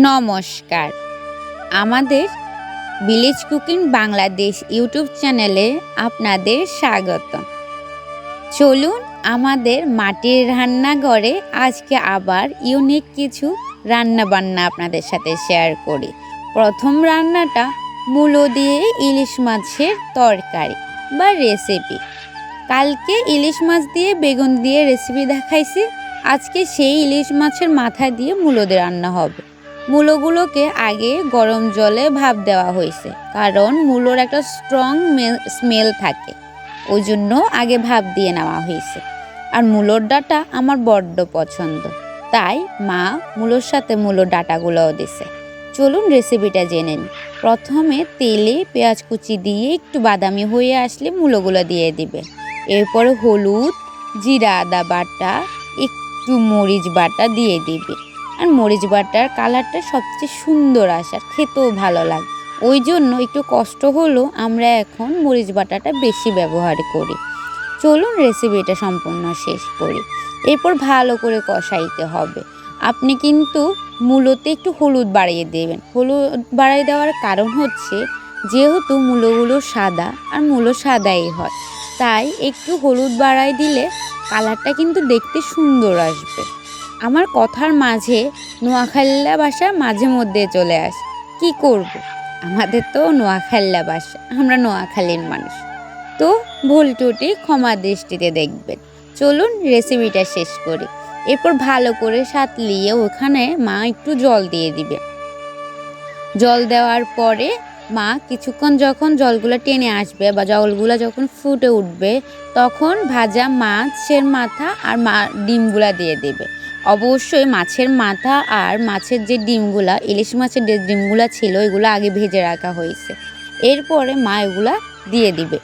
নমস্কার। আমাদের village cooking Bangladesh YouTube চ্যানেলে আপনাদের স্বাগত চলুন আমাদের মাটির রান্নাঘরে আজকে আবার ইউনিক কিছু রান্না বান্না আপনাদের সাথে শেয়ার করি। প্রথম রান্নাটা মূলো দিয়ে ইলিশ মাছের তরকারি বা রেসিপি কালকে ইলিশ মাছ দিয়ে বেগুন দিয়ে রেসিপি দেখাইছি। আজকে সেই ইলিশ মাছের মাথা দিয়ে মূলো দিয়ে রান্না হবে। মূলোগুলোকে আগে গরম জলে ভাপ দেওয়া হয়েছে, কারণ মূলোর একটা স্ট্রং স্মেল থাকে। ওই জন্য আগে ভাপ দিয়ে নেওয়া হয়েছে। আর মূলোর ডাটা আমার বড্ড পছন্দ। তাই মা মূলোর সাথে মূলোর ডাটাগুলোও দিছে। চলুন রেসিপিটা জেনে নিন প্রথমে তেলে পেঁয়াজ কুচি দিয়ে একটু বাদামি হয়ে আসলে মূলোগুলো দিয়ে দিবে। এরপরে হলুদ, জিরা, আদা বাটা, একটু মরিচ বাটা দিয়ে দিবে। আর মরিচ বাটার কালারটা সবচেয়ে সুন্দর আসে আর খেতেও ভালো লাগে। ওই জন্য একটু কষ্ট হলেও আমরা এখন মরিচ বাটাটা বেশি ব্যবহার করি। চলুন রেসিপিটা সম্পূর্ণ শেষ করি। এরপর ভালো করে কষাইতে হবে। আপনি কিন্তু মূলোতে একটু হলুদ বাড়িয়ে দেবেন। হলুদ বাড়িয়ে দেওয়ার কারণ হচ্ছে যেহেতু মূলোগুলো সাদা আর মূলো সাদাই হয়। তাই একটু হলুদ বাড়াই দিলে কালারটা কিন্তু দেখতে সুন্দর আসবে। আমার কথার মাঝে নোয়াখাল্লা বাসা মাঝে মধ্যে চলে আসে। কি করব। আমাদের তো নোয়াখাল্লা ভাষা, আমরা নোয়াখালীর মানুষ। তো ভুল টুটি ক্ষমা দৃষ্টিতে দেখবেন। চলুন রেসিপিটা শেষ করি। এরপর ভালো করে সাতলিয়ে ওখানে মা একটু জল দিয়ে দিবে। জল দেওয়ার পরে মা কিছুক্ষণ যখন জলগুলো টেনে আসবে বা জলগুলো যখন ফুটে উঠবে, তখন ভাজা মাছের মাথা আর মা ডিমগুলা দিয়ে দেবে। অবশ্যই মাছের মাথা আর মাছের যে ডিমগুলা, ইলিশ মাছের যে ডিমগুলা ছিল, এগুলো আগে ভেজে রাখা হয়েছে। এরপরে মা এগুলা দিয়ে দিবে।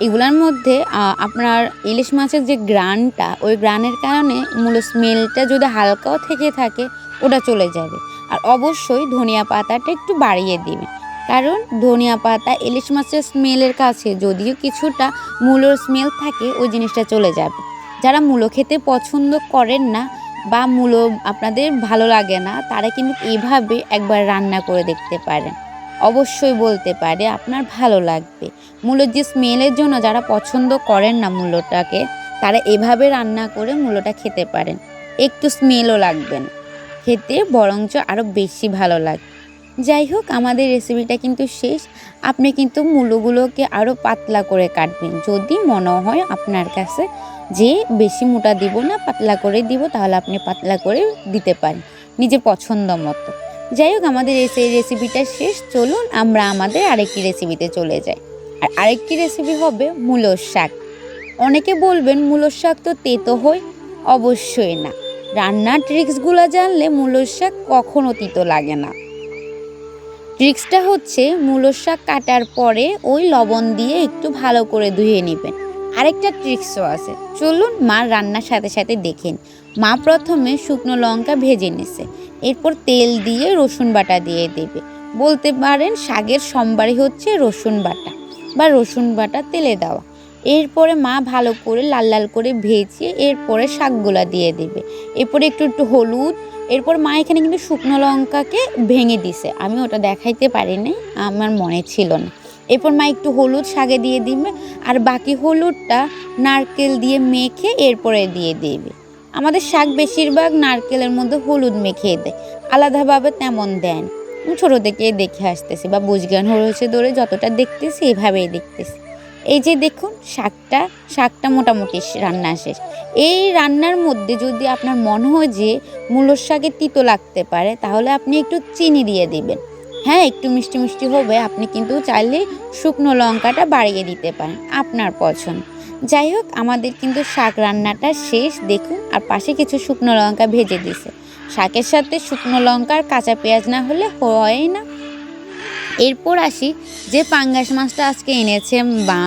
এগুলার মধ্যে আপনার ইলিশ মাছের যে গ্রানটা, ওই গ্রানের কারণে মূল স্মেলটা যদি হালকাও থেকে থাকে, ওটা চলে যাবে। আর অবশ্যই ধনিয়া পাতাটা একটু বাড়িয়ে দিবেন কারণ ধনিয়া পাতা ইলিশ মাছের স্মেলের কাছে যদিও কিছুটা মূলোর স্মেল থাকে, ওই জিনিসটা চলে যাবে। যারা মূলো খেতে পছন্দ করেন না বা মূলো আপনাদের ভালো লাগে না, তারা কিন্তু এইভাবে একবার রান্না করে দেখতে পারেন অবশ্যই বলতে পারে আপনার ভালো লাগবে। মূলোর যে স্মেলের জন্য যারা পছন্দ করেন না মূলোটাকে, তারা এভাবে রান্না করে মূলোটা খেতে পারেন। একটু স্মেলও লাগবে না। খেতে বরঞ্চ আরও বেশি ভালো লাগবে যাই হোক, আমাদের রেসিপিটা কিন্তু শেষ। আপনি কিন্তু মূলোগুলোকে আরও পাতলা করে কাটবেন। যদি মনে হয় আপনার কাছে যে বেশি মোটা দিব না, পাতলা করে দিব, তাহলে আপনি পাতলা করে দিতে পারেন নিজের পছন্দ মতো। যাই হোক, আমাদের এই রেসিপিটা শেষ। চলুন আমরা আমাদের আরেকটি রেসিপিতে চলে যাই। আর আরেকটি রেসিপি হবে মূলোর শাক। অনেকে বলবেন, মূলোর শাক তো তেতো হয়? অবশ্যই না। রান্নার ট্রিক্সগুলো জানলে মূলোর শাক কখনো তিতো লাগে না। ট্রিক্সটা হচ্ছে, মূলোর শাক কাটার পরে ওই লবণ দিয়ে একটু ভালো করে ধুয়ে নেবেন। আরেকটা ট্রিক্সও আছে। চলুন মা রান্নার সাথে সাথে দেখেন মা প্রথমে শুকনো লঙ্কা ভেজে নিছে। এরপর তেল দিয়ে রসুন বাটা দিয়ে দেবে। বলতে পারেন শাকের সোমবারই হচ্ছে রসুন বাটা বা রসুন বাটা তেলে দেওয়া। এরপরে মা ভালো করে লাল লাল করে ভেজে এরপরে শাকগুলা দিয়ে দেবে। এরপরে একটু একটু হলুদ। এরপর মা এখানে কিন্তু শুকনো লঙ্কাকে ভেঙে দিছে। আমি ওটা দেখাইতে পারিনি, আমার মনে ছিল না। এরপর মা একটু হলুদ শাকে দিয়ে দিবে, আর বাকি হলুদটা নারকেল দিয়ে মেখে এরপরে দিয়ে দেবে। আমাদের শাক বেশিরভাগ নারকেলের মধ্যে হলুদ মেখে দেয়, আলাদাভাবে তেমন দেন। ছোটো থেকে দেখে আসতেছি বা বুঝজ্ঞান হয়েছে ধরে যতটা দেখতেছি এভাবেই দেখতেছি। এই যে দেখুন, শাকটা শাকটা মোটামুটি রান্না শেষ। এই রান্নার মধ্যে যদি আপনার মনে হয় যে মূলর শাকে তিতো লাগতে পারে, তাহলে আপনি একটু চিনি দিয়ে দিবেন। হ্যাঁ একটু মিষ্টি মিষ্টি হবে, আপনি কিন্তু চাইলে শুকনো লঙ্কাটা বাড়িয়ে দিতে পারেন, আপনার পছন্দ। যাই হোক, আমাদের কিন্তু শাক রান্নাটা শেষ, দেখুন, আর পাশে কিছু শুকনো লঙ্কা ভেজে দিছে। শাকের সাথে শুকনো লঙ্কার কাঁচা পেঁয়াজ না হলে হয় না। এরপর আসি, যে পাঙ্গাস মাছটা আজকে এনেছে মা,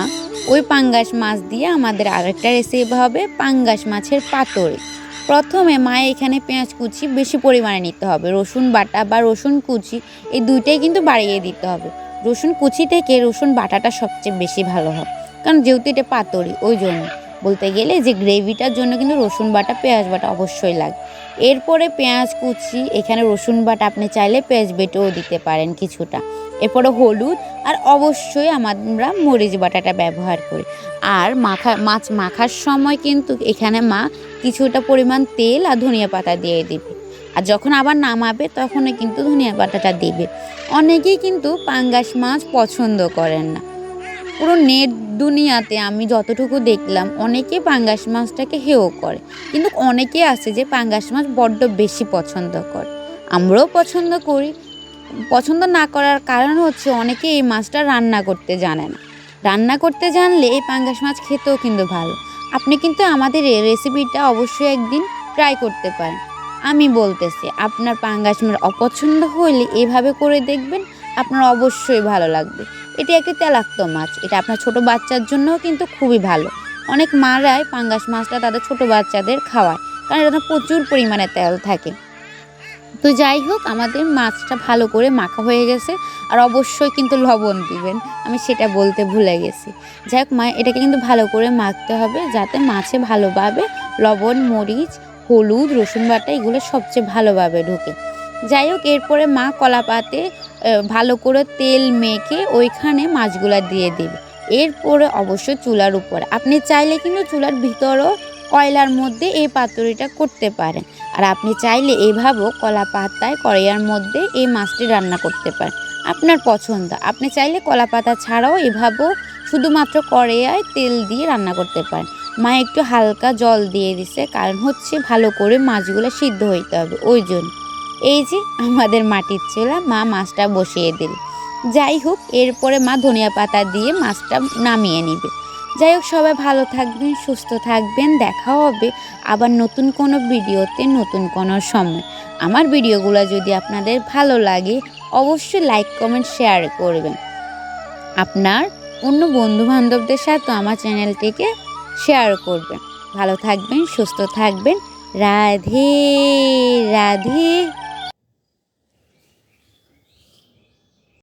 ওই পাঙ্গাস মাছ দিয়ে আমাদের আরেকটা রেসিপি হবে পাঙ্গাস মাছের পাতড়ি প্রথমে মা এখানে পেঁয়াজ কুচি বেশি পরিমাণে নিতে হবে। রসুন বাটা বা রসুন কুচি, এই দুইটাই কিন্তু বাড়িয়ে দিতে হবে। রসুন কুচি থেকে রসুন বাটাটা সবচেয়ে বেশি ভালো হয়। কারণ যেহেতু এটা পাতরি, ওই জন্য। বলতে গেলে যে গ্রেভিটার জন্য কিন্তু রসুন বাটা, পেঁয়াজ বাটা অবশ্যই লাগে। এরপরে পেঁয়াজ কুচি, এখানে রসুন বাটা আপনি চাইলে পেঁয়াজ বেটেও দিতে পারেন কিছুটা। এরপরে হলুদ আর অবশ্যই আমরা মরিচ বাটাটা ব্যবহার করি। আর মাখা, মাছ মাখার সময় কিন্তু এখানে মা কিছুটা পরিমাণ তেল আর ধনিয়া পাতা দিয়ে দিবে। আর যখন আবার নামাবে তখনই কিন্তু ধনিয়া পাতাটা দিবে। অনেকেই কিন্তু পাঙ্গাস মাছ পছন্দ করেন না। পুরো নেট দুনিয়াতে আমি যতটুকু দেখলাম অনেকে পাঙ্গাস মাছটাকে হেও করে। কিন্তু অনেকে আছে যে পাঙ্গাস মাছ বড্ড বেশি পছন্দ করে। আমরাও পছন্দ করি। পছন্দ না করার কারণ হচ্ছে অনেকে এই মাছটা রান্না করতে জানে না। রান্না করতে জানলে এই পাঙ্গাস মাছ খেতেও কিন্তু ভালো। আপনি কিন্তু আমাদের এই রেসিপিটা অবশ্যই একদিন ট্রাই করতে পারেন। আমি বলতেছি, আপনার পাঙ্গাস মাছ অপছন্দ হইলে এভাবে করে দেখবেন, আপনার অবশ্যই ভালো লাগবে। এটি একটি তেলাক্ত মাছ। এটা আপনার ছোট বাচ্চার জন্যও কিন্তু খুবই ভালো। অনেক মারাই পাঙ্গাস মাছটা তাদের ছোট বাচ্চাদের খাওয়ায় কারণ এটাতে প্রচুর পরিমাণে তেল থাকে। তো যাই হোক আমাদের মাছটা ভালো করে মাখা হয়ে গেছে আর অবশ্যই কিন্তু লবণ দিবেন। আমি সেটা বলতে ভুলে গেছি। যাই হোক মা এটাকে কিন্তু ভালো করে মাখতে হবে যাতে মাছে ভালোভাবে লবণ মরিচ হলুদ রসুন বাটা এগুলো সবচেয়ে ভালোভাবে ঢোকে। যাই হোক এরপরে মা কলা পাতে আহ, ভালো করে তেল মেখে ওইখানে মাছগুলা দিয়ে দেবে। এরপরে অবশ্য চুলার উপরে। আপনি চাইলে কিন্তু চুলার ভিতরও কয়লার মধ্যে এই পাতুরিটা করতে পারেন। আর আপনি চাইলে এভাবেও কলা পাতায়, কড়াইয়ার মধ্যে এই মাছটি রান্না করতে পারেন। আপনার পছন্দ। আপনি চাইলে কলা পাতা ছাড়াও এভাবেও শুধুমাত্র কড়াইয়ায় তেল দিয়ে রান্না করতে পারেন। মা একটু হালকা জল দিয়ে দিছে। কারণ হচ্ছে ভালো করে মাছগুলো সিদ্ধ হইতে হবে। ওই জন্য। এই যে আমাদের মাটির চুলা, মা মাছটা বসিয়ে দিল। যাই হোক, এরপরে মা ধনিয়া পাতা দিয়ে মাছটা নামিয়ে নিবে। যাই হোক, সবাই ভালো থাকবেন, সুস্থ থাকবেন, দেখা হবে আবার নতুন কোনো ভিডিওতে, নতুন কোনো সময়। আমার ভিডিওগুলো যদি আপনাদের ভালো লাগে, অবশ্যই লাইক, কমেন্ট, শেয়ার করবেন। আপনার অন্য বন্ধু বান্ধবদের সাথে আমার চ্যানেলটিকে শেয়ার করবেন। ভালো থাকবেন, সুস্থ থাকবেন। রাধে রাধে।